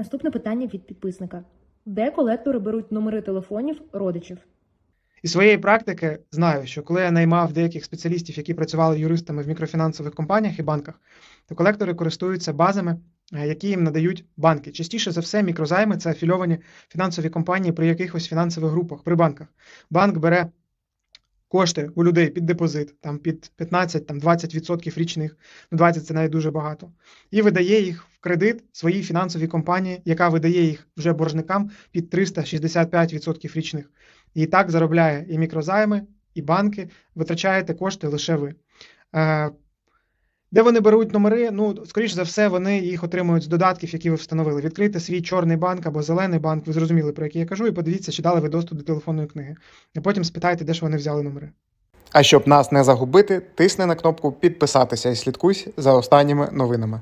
Наступне питання від підписника: де колектори беруть номери телефонів родичів? Із своєї практики знаю, що коли я наймав деяких спеціалістів, які працювали юристами в мікрофінансових компаніях і банках, то колектори користуються базами, е, які їм надають банки. Частіше за все, мікрозайми це афільовані фінансові компанії при якихось фінансових групах, при банках. Банк бере кошти у людей під депозит, там під 15, там 20% річних, ну 20 це навіть дуже багато, і видає їх в кредит своїй фінансовій компанії, яка видає їх вже боржникам під 365% річних. І так заробляє і мікрозайми, і банки, витрачаєте кошти лише ви. Де вони беруть номери? Ну, скоріш за все, вони їх отримують з додатків, які ви встановили. Відкрийте свій чорний банк або зелений банк, ви зрозуміли, про який я кажу, і подивіться, чи дали ви доступ до телефонної книги. І потім спитайте, де ж вони взяли номери. А щоб нас не загубити, тисни на кнопку підписатися і слідкуй за останніми новинами.